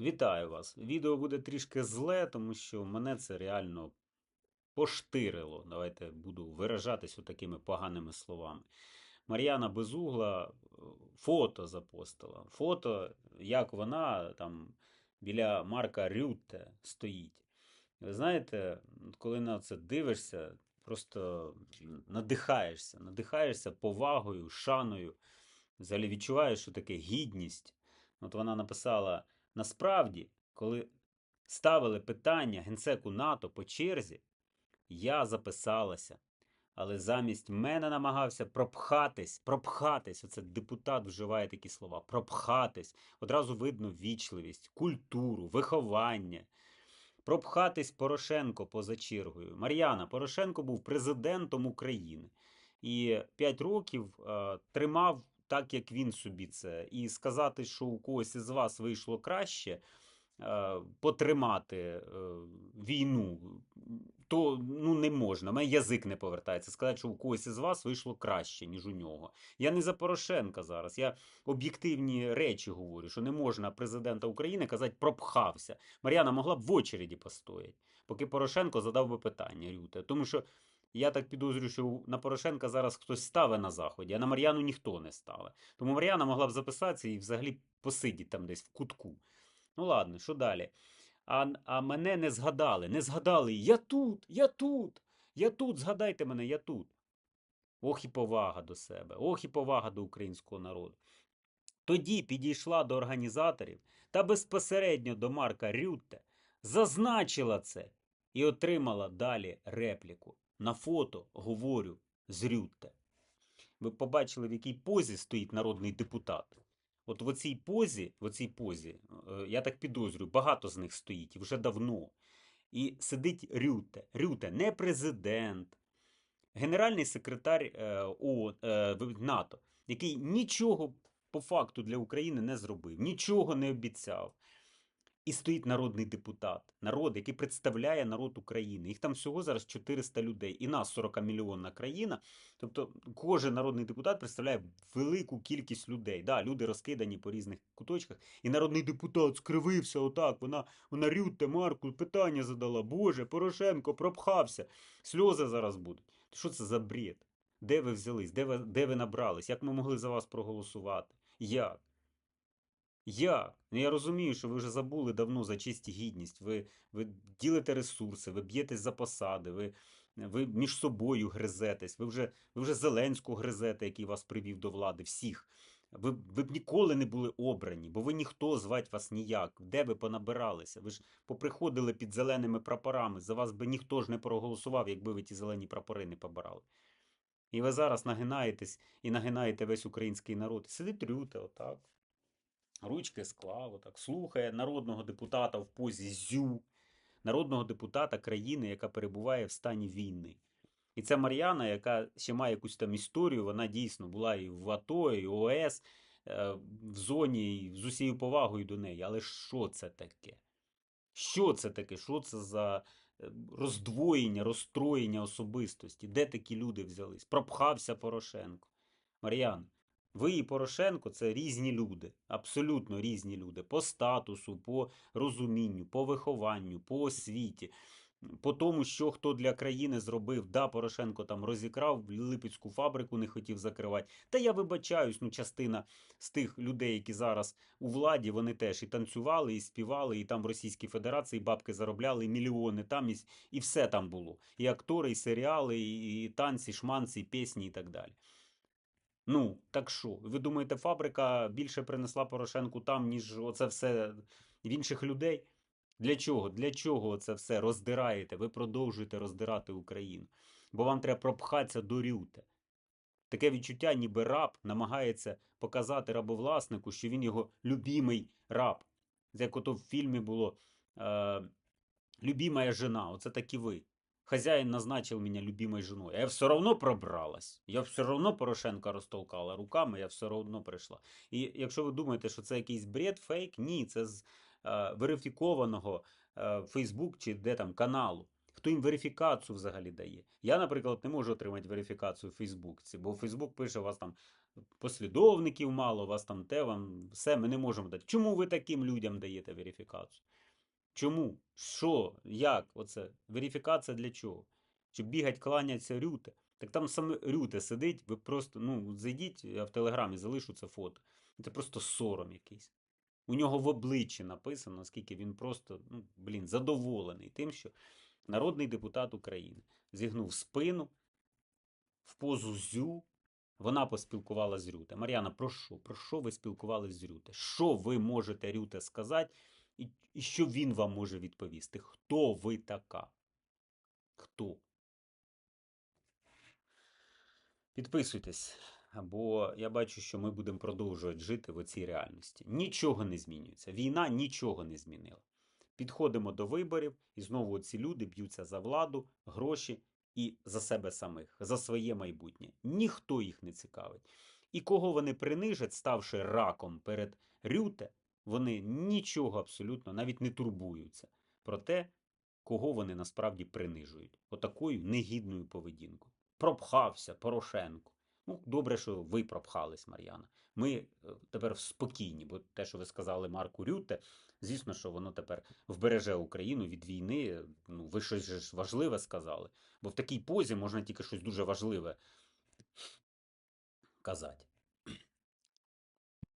Вітаю вас. Відео буде трішки зле, тому що мене це реально поштирило. Давайте буду виражатись такими поганими словами. Мар'яна Безугла е, фото запостила. Фото, як вона там біля Марка Рютте стоїть. Ви знаєте, коли на це дивишся, просто надихаєшся, надихаєшся повагою, шаною. Взагалі відчуваєш, що таке гідність. От вона написала: насправді, коли ставили питання генсеку НАТО по черзі, я записалася. Але замість мене намагався пропхатись, пропхатись. Оце депутат вживає такі слова. Пропхатись. Одразу видно вічливість, культуру, виховання. Пропхатись Порошенко поза чергою. Мар'яна Порошенко був президентом України і 5 років е, тримав так, як він собі це. І сказати, що у когось із вас вийшло краще е, потримати е, війну, то ну, не можна. Мене язик не повертається. Сказати, що у когось із вас вийшло краще, ніж у нього. Я не за Порошенка зараз. Я об'єктивні речі говорю, що не можна президента України казати пропхався. Мар'яна могла б в очереді постояти, поки Порошенко задав би питання Рюте. Тому що я так підозрюю, що на Порошенка зараз хтось ставить на заході, а на Мар'яну ніхто не ставить. Тому Мар'яна могла б записатися і взагалі посидіти там десь в кутку. Ну ладно, що далі? А, а мене не згадали. Не згадали. Я тут, я тут, я тут, згадайте мене, я тут. Ох і повага до себе, ох і повага до українського народу. Тоді підійшла до організаторів та безпосередньо до Марка Рютте, зазначила це і отримала далі репліку. На фото говорю з Рютте. Ви побачили, в якій позі стоїть народний депутат. От в оцій позі, в оцій позі, е, я так підозрюю, багато з них стоїть вже давно. І сидить Рюте. Рюте не президент, генеральний секретар е, е, НАТО, який нічого по факту для України не зробив, нічого не обіцяв. І стоїть народний депутат, народ, який представляє народ України. Їх там всього зараз 400 людей, і нас 40 мільйонна країна. Тобто кожен народний депутат представляє велику кількість людей. Да, люди розкидані по різних куточках. І народний депутат скривився отак. Вона, вона Рютте, Марку питання задала. Боже, Порошенко пропхався. Сльози зараз будуть. Що це за бред? Де ви взялись? Де ви, де ви набрались? Як ми могли за вас проголосувати? Як? Як? Ну я розумію, що ви вже забули давно за честь і гідність. Ви, ви ділите ресурси, ви б'єтесь за посади, ви, ви між собою гризетесь, ви вже, ви вже Зеленського гризете, який вас привів до влади, всіх. Ви, ви б ніколи не були обрані, бо ви ніхто звать вас ніяк. Де ви понабиралися? Ви ж поприходили під зеленими прапорами. За вас би ніхто ж не проголосував, якби ви ті зелені прапори не побирали. І ви зараз нагинаєтесь і нагинаєте весь український народ. Сидить Рюте, отак ручки склав, отак, слухає народного депутата в позі зю, народного депутата країни, яка перебуває в стані війни. І ця Мар'яна, яка ще має якусь там історію, вона дійсно була і в АТО, і ОС, е, в зоні, і з усією повагою до неї. Але що це таке? Що це таке? Що це за е, роздвоєння, розстроєння особистості? Де такі люди взялись? Пропхався Порошенко. Мар'яна, ви і Порошенко це різні люди, абсолютно різні люди по статусу, по розумінню, по вихованню, по освіті, по тому, що хто для країни зробив. Да, Порошенко там розікрав Липецьку фабрику, не хотів закривати. Та я вибачаюсь, ну частина з тих людей, які зараз у владі, вони теж і танцювали, і співали, і там в Російській Федерації бабки заробляли, і мільйони там, і, і все там було. І актори, і серіали, і, і танці, шманці, і пісні, і так далі. Ну, так що, ви думаєте, фабрика більше принесла Порошенку там, ніж оце все в інших людей? Для чого? Для чого це все роздираєте? Ви продовжуєте роздирати Україну. Бо вам треба пропхатися до рюте. Таке відчуття, ніби раб намагається показати рабовласнику, що він його любімий раб. Як ото в фільмі було е, «Любимая жена, оце так і ви. Хозяин назначил меня любимой женой. А я все равно пробралась. Я все равно Порошенка розтолкала руками, я все одно прийшла. І якщо ви думаєте, що це якийсь бред, фейк, ні, це з е, верифікованого е, Facebook чи де там каналу. Хто їм верифікацію взагалі дає? Я, наприклад, не можу отримати верифікацію в Фейсбуці, бо Фейсбук пише, у вас там послідовників мало, у вас там те, вам все, ми не можемо дати. Чому ви таким людям даєте верифікацію? Чому? Що? Як? Оце? Верифікація для чого? Щоб бігать, кланяться рюте. Так там саме рюте сидить, ви просто, ну, зайдіть, я в телеграмі залишу це фото. Це просто сором якийсь. У нього в обличчі написано, наскільки він просто, ну, блін, задоволений тим, що народний депутат України зігнув спину в позу зю. Вона поспілкувалася з Рюте. Мар'яна, про що? Про що ви спілкувалися з Рюте? Що ви можете Рюте сказати, і, і що він вам може відповісти? Хто ви така? Хто? Підписуйтесь, бо я бачу, що ми будемо продовжувати жити в цій реальності. Нічого не змінюється. Війна нічого не змінила. Підходимо до виборів, і знову ці люди б'ються за владу, гроші і за себе самих, за своє майбутнє. Ніхто їх не цікавить. І кого вони принижать, ставши раком перед Рюте, вони нічого абсолютно навіть не турбуються про те, кого вони насправді принижують. Отакою негідною поведінкою. Пропхався Порошенко. Ну, добре, що ви пропхались, Мар'яна. Ми е, тепер спокійні, бо те, що ви сказали Марку Рюте, звісно, що воно тепер вбереже Україну від війни. Ну, ви щось ж важливе сказали. Бо в такій позі можна тільки щось дуже важливе казати.